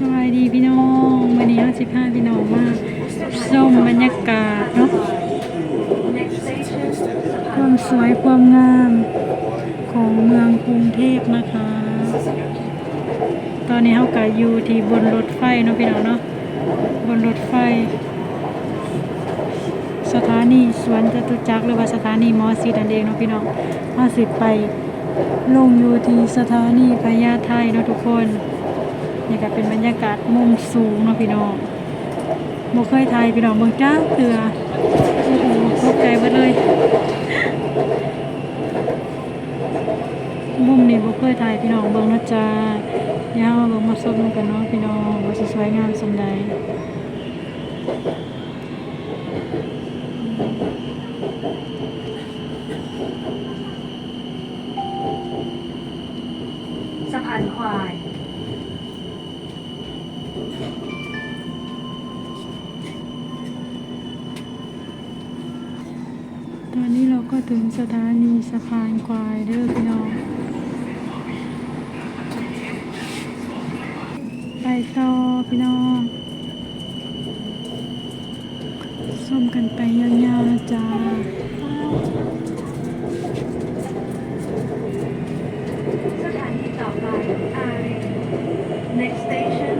สวัสดีพี่น้องวันนี้เราสิพาพี่น้องมาชมบรรยากาศเนาะความสวยความงามของเมืองกรุงเทพนะคะ ตอนนี้เราก็อยู่ที่บนรถไฟเนาะพี่น้องเนาะบนรถไฟ สถานีสวนจตุจักรหรือว่าสถานีมอสีนั่นเองเนาะพี่น้องมาสิไปลงอยู่ที่สถานีพญาไทเนาะทุกคน นี่ก็เป็นบรรยากาศมุมสูงเนาะพี่น้องบ่เคยถ่ายพี่น้องเบิ่งจ้าเถื่อโอ้โหตกใจเบิดเลย มุมนี้บ่เคยถ่ายพี่น้องเบิ่งนะจ๊ะยาวมาเบิ่งมาชมกันเนาะพี่น้องว่าสิสวยงามสมใดสะพานควาย ก็ถึงสถานีสะพานควายเด้อพี่น้อง ไปต่อพี่น้องส้มกันไปยาวๆนะจ๊ะสถานีต่อไปอารี next station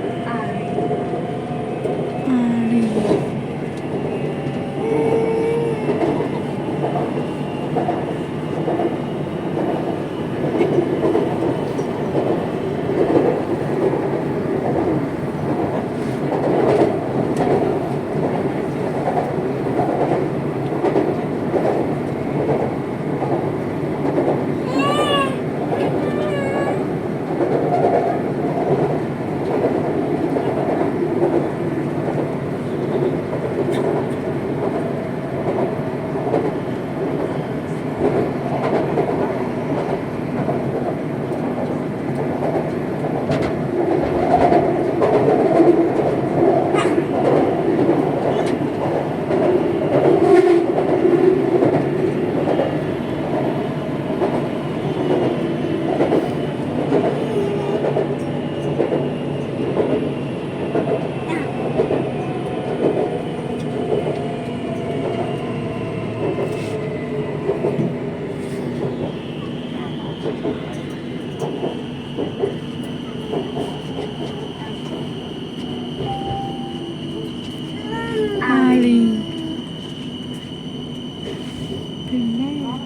ถึงแล้ว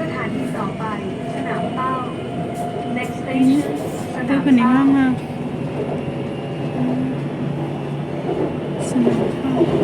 สถานีต่อไป สนามเป้า next station สเธนาอมคนนี้เป้ามากมากสนุกมาก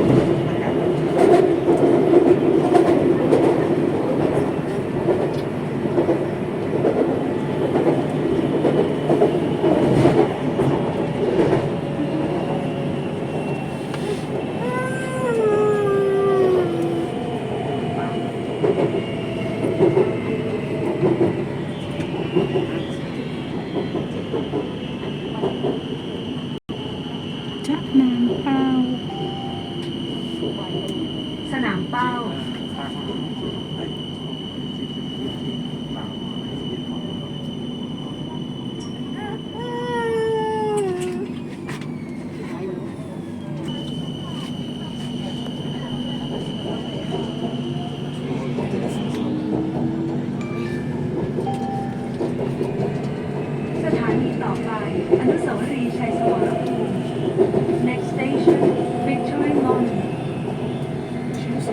นุสาวรีย์ชัยสมรภูมิ next station Victory Monument ส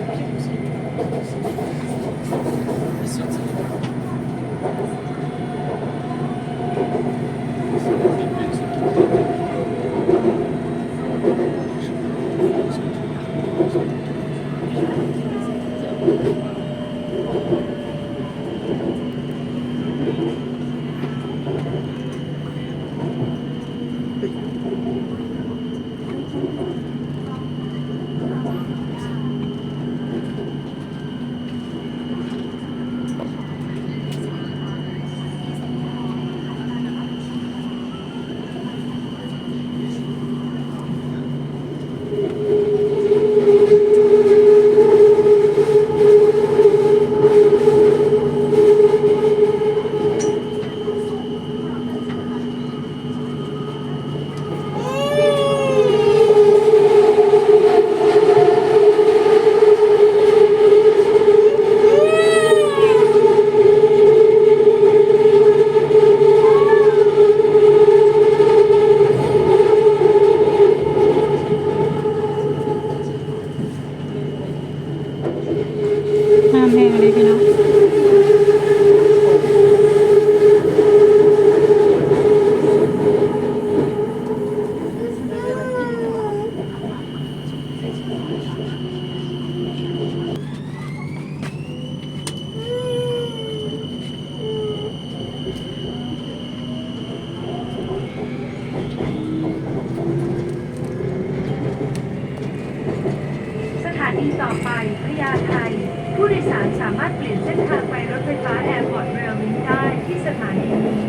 สามารถเปลี่ยนเส้นทางไปรถไฟฟ้าแอร์พอร์ตเรลลิงได้ที่สถานีนี้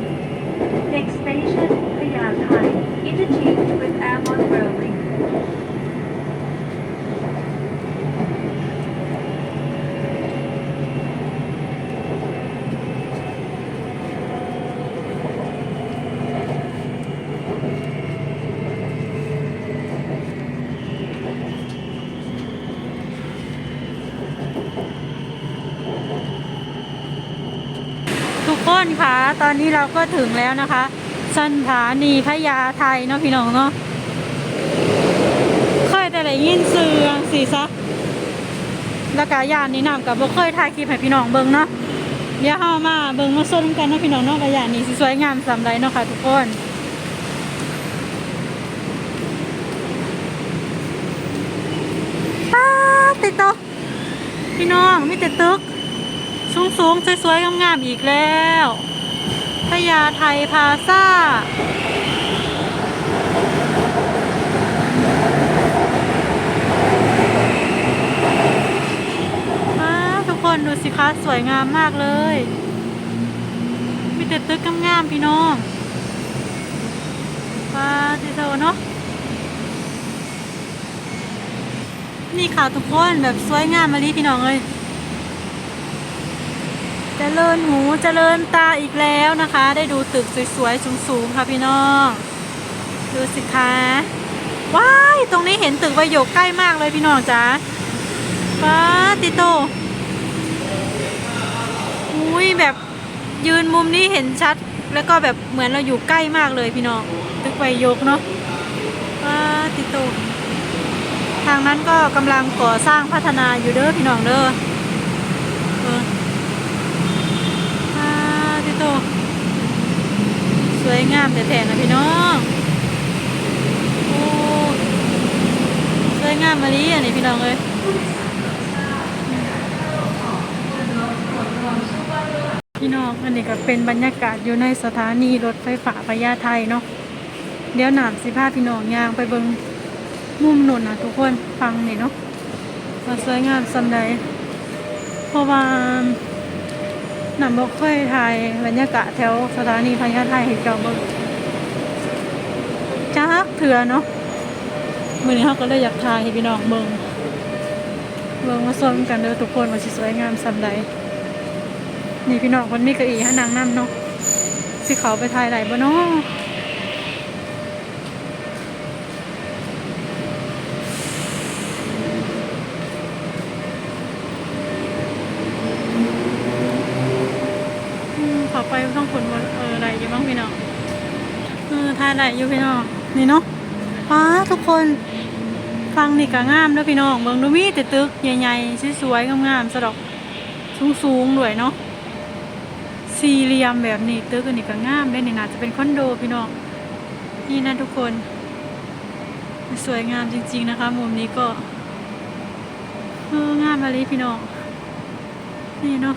Next station พญาไท Interchange ตอนนี้เราก็ถึงแล้วนะคะสถานีพญาไทเนาะพี่น้องเนาะเคยแต่ได้ยินเสือสีซะแล้วก็ยานนี้นำกับบ่เคยถ่ายคลิปให้พี่น้องเบิ่งเนาะเดี๋ยวเฮามาเบิ่งมาส้นกันเนาะพี่น้องเนาะกะยานนี้สิสวยงามสำไรเนาะค่ะทุกคนป้าติดตกพี่น้องมีแต่ตึกสูงๆสวยๆงามๆอีกแล้ว พญาไทพาซ่า ทุกคนดูสิคะสวยงามมากเลย มีแต่ตึกงามๆพี่น้องว้าทีโซเนาะนี่ค่ะทุกคนแบบสวยงามมาลีพี่น้องเลย จริญหูเจริญตาอีกแล้วนะคะ ได้ดูตึกสวยๆสูงๆค่ะพี่น้อง ดูสิคะว้ายตรงนี้เห็นตึกประโยคใกล้มากเลยพี่น้องจ๋าป้าติโตอุ้ยแบบยืนมุมนี้เห็นชัด แล้วก็แบบเหมือนเราอยู่ใกล้มากเลยพี่น้อง ตึกประโยคเนาะป้าติโตทางนั้นก็กำลังก่อสร้างพัฒนาอยู่เด้อพี่น้องเด้อเออ อ่าพี่โตส วยงามแต่แท้ๆนะพี่น้องโอ้สวยงามมาลีอันนี้พี่น้องเลยพี่น้องอันนี้ก็เป็นบรรยากาศอยู่ในสถานีรถไฟฟ้าพญาไทเนาะเดี๋ยวหนามสิพาพี่น้องยางไปเบิงมุมนุ่นนะทุกคนฟังนี่เนาะว่าสวยงามสำใดเพราะว่า หนำบอกเคยถ่ายบรรยากาศแถวสถานีพญาไทให้เจ้าเบิ่งจักเถื่อเนาะมือนี้เขาก็เลยอยากถ่ายให้พี่น้องเบิ่งเบิ่งมาซ้อมกันเด้อทุกคนว่าสิสวยงามสำใดนี่พี่น้องคนมีกระอีให้นางนํเนาะสิเขาไปถ่ายไหนบ่เนาะอืมเขอไปต้องคนว่าเออไหนอยู่บ้างพี่น้องเออ ถ่ายไหนอยู่พี่น้องนี่เนาะป้าทุกคนฟังนี่ก็งามเด้อพี่น้องเบิ่งดูมีแต่ตึกใหญ่ๆสวยๆงามๆสะดอกสูงๆด้วยเนาะสี่เหลี่ยมแบบนี้ตึกอันนี้ก็งามได้นี่น่าจะเป็นคอนโดพี่น้องนี่นะทุกคนสวยงามจริง ๆนะคะ มุมนี้ก็เอองามมาเลยพี่น้องนี่เนาะ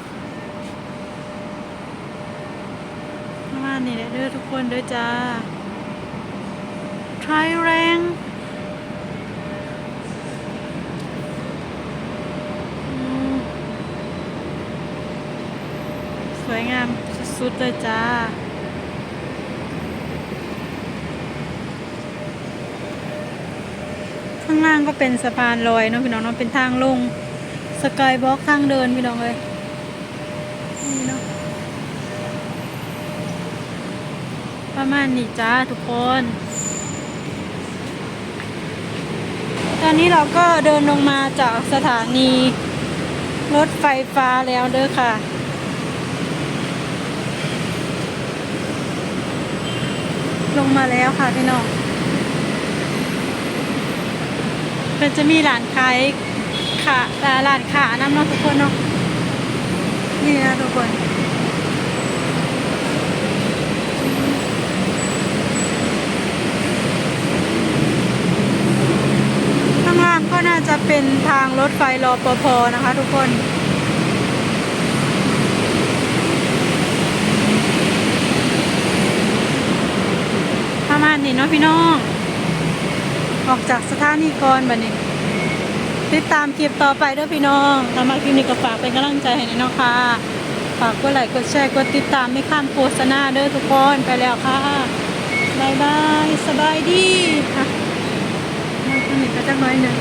ประมาณนี้แหละเด้อทุกคนเด้อจ้า ทรายแรงสวยงามสุดๆเลยจ้าข้างล่างก็เป็นสะพานลอยเนาะพี่น้องเนาะเป็นทางลงสกายบล็อกทางเดินพี่น้องเลยนี่เนาะประมาณนี้จ้าทุกคน ต อนนี้เราก็เดินลงมาจากสถานีรถไฟฟ้าแล้วเด้อค่ะ ลงมาแล้วค่ะพี่น้องก็จะมีร้านขายขาอ่าร้านขาน้ำเนาะทุกคนเนาะนี่นะทุกคน ข้างล่างก็น่าจะเป็น ทางรถไฟรอปภนะคะทุกคน ประมาณนี้เนาะพี่น้อง ออกจากสถานีก่อนบัดนี้ ติดตามคลิปต่อไปเด้อพี่น้องทำมาคลิปนี้ก็ฝากเป็นกำลังใจให้หน่อยเนาะค่ะ ฝากกดไลค์กดแชร์กดติดตามไม่ข้ามโฆษณาเด้อทุกคนไปแล้วค่ะบายบายสบายดีค่ะมาคนนี้ก็จะน้อยหนึ่ง